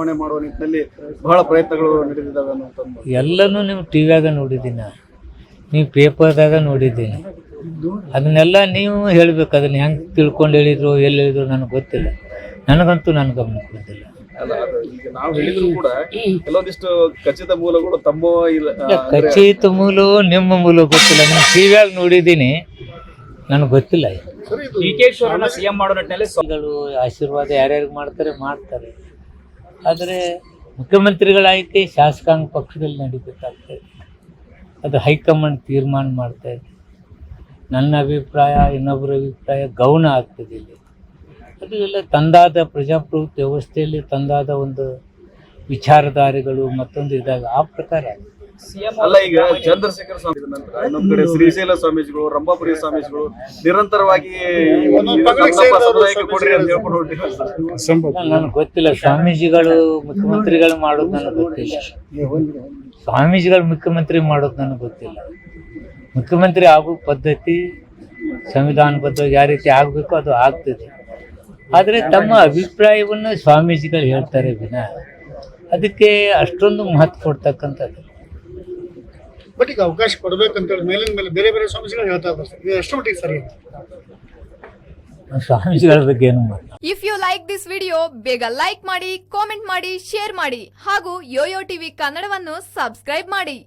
ಬದಲಾವಣೆ ಮಾಡುವ ನಿಟ್ಟಿನಲ್ಲಿ ಬಹಳ ಪ್ರಯತ್ನಗಳು ನಡೆದಿದ್ದಾವೆ ಅನ್ನುವಂಥದ್ದು ಎಲ್ಲನೂ ನೀವು ಟಿ ವ್ಯಾಗ ನೋಡಿದ್ದೀನಿ. ನೀವು ಪೇಪರ್ದಾಗ ನೋಡಿದ್ದೀನಿ. ಅದನ್ನೆಲ್ಲ ನೀವು ಹೇಳಬೇಕು. ಅದನ್ನ ಹೆಂಗೆ ತಿಳ್ಕೊಂಡು ಹೇಳಿದ್ರು ಎಲ್ಲಿ ಹೇಳಿದ್ರು ನನಗೆ ಗೊತ್ತಿಲ್ಲ. ನನಗಂತೂ ನನ್ನ ಗಮನಕ್ಕೆ ಬಂದಿಲ್ಲ. ಅಲ್ಲ ಅದು ಈಗ ನಾವು ಹೇಳಿದ್ರು ಕೂಡ ಕೆಲವೊಂದಿಷ್ಟು ಖಚಿತ ಮೂಲಗಳು ತಮ್ಮ ಇಲ್ಲ ಖಚಿತ ಮೂಲ ನಿಮ್ಮ ಮೂಲ ಗೊತ್ತಿಲ್ಲ. ನಾನು ಟಿ ವ್ಯಾಗ ನೋಡಿದ್ದೀನಿ. ನನಗೆ ಗೊತ್ತಿಲ್ಲ ಡಿ ಕೆ ಶಿವರನ್ನ ಸಿಎಂ ಮಾಡೋ ನಿಟ್ಟಿನಲ್ಲಿ ಸ್ವಾಮಿಗಳು ಆಶೀರ್ವಾದ ಯಾರ್ಯಾರಿಗೆ ಮಾಡ್ತಾರೆ ಮಾಡ್ತಾರೆ. ಆದರೆ ಮುಖ್ಯಮಂತ್ರಿಗಳ ಆಯ್ಕೆ ಶಾಸಕಾಂಗ ಪಕ್ಷದಲ್ಲಿ ನಡೀಬೇಕಾಗ್ತದೆ. ಅದು ಹೈಕಮಾಂಡ್ ತೀರ್ಮಾನ ಮಾಡ್ತಾ ಇದೆ. ನನ್ನ ಅಭಿಪ್ರಾಯ, ಇನ್ನೊಬ್ಬರ ಅಭಿಪ್ರಾಯ, ಗೌಣ ಆಗ್ತದೆ ಇಲ್ಲಿ. ಅದು ಎಲ್ಲ ತಂದಾದ ಪ್ರಜಾಪ್ರಭುತ್ವ ವ್ಯವಸ್ಥೆಯಲ್ಲಿ ತಂದಾದ ಒಂದು ವಿಚಾರಧಾರೆಗಳು ಮತ್ತೊಂದು ಇದಾಗ ಆ ಪ್ರಕಾರ ಅಲ್ಲ ಈಗ ಚಂದ್ರಶೇಖರ ಸ್ವಾಮಿ ನಂತರ ನಮ್ಮ ಕಡೆ ಶ್ರೀಶೈಲ ಸ್ವಾಮೀಜಿಗಳು ರಂಭಾಪುರಿ ಸ್ವಾಮೀಜಿಗಳು ನಿರಂತರವಾಗಿ ಸಮುದಾಯಕ್ಕೆ ಕೊಡ್ರಿ ಅಂತ ಹೇಳ್ಕೊಂಡು ಹೊರಟಿದ್ದಾರೆ. ನನಗೆ ಗೊತ್ತಿಲ್ಲ ಸ್ವಾಮೀಜಿಗಳು ಮುಖ್ಯಮಂತ್ರಿಗಳು ಮಾಡೋದು ನನಗೆ ಗೊತ್ತಿಲ್ಲ. ಸ್ವಾಮೀಜಿಗಳು ಮುಖ್ಯಮಂತ್ರಿ ಮಾಡೋದು ನನಗೆ ಗೊತ್ತಿಲ್ಲ. ಮುಖ್ಯಮಂತ್ರಿ ಆಗೋ ಪದ್ಧತಿ ಸಂವಿಧಾನಬದ್ಧವಾಗಿ ಯಾವ ರೀತಿ ಆಗಬೇಕು ಅದು ಆಗ್ತದೆ. ಆದರೆ ತಮ್ಮ ಅಭಿಪ್ರಾಯವನ್ನು ಸ್ವಾಮೀಜಿಗಳು ಹೇಳ್ತಾರೆ ವಿನ. ಅದಕ್ಕೆ ಅಷ್ಟೊಂದು ಮಹತ್ವ ಕೊಡ್ತಕ್ಕಂಥದ್ದು. ಬಟ್ ಈಗ ಅವಕಾಶ ಕೊಡಬೇಕಂತೇಳಿ ಮೇಲಿನ ಮೇಲೆ ಬೇರೆ ಬೇರೆ ಸ್ವಾಮೀಜಿಗಳು ಹೇಳ್ತಾ ಇದ್ದಾರೆ ಇದು ಎಷ್ಟು ಮಟ್ಟಿಗೆ ಸರಿ ಸ್ವಾಮೀಜಿಗಳ ಬಗ್ಗೆ ಏನು if you like this video ಬೇಗ ಲೈಕ್ ಮಾಡಿ ಕಾಮೆಂಟ್ ಮಾಡಿ ಶೇರ್ ಮಾಡಿ ಹಾಗೂ ಯೋಯೋ ಟಿವಿ ಕನ್ನಡವನ್ನು ಸಬ್ಸ್ಕ್ರೈಬ್ ಮಾಡಿ.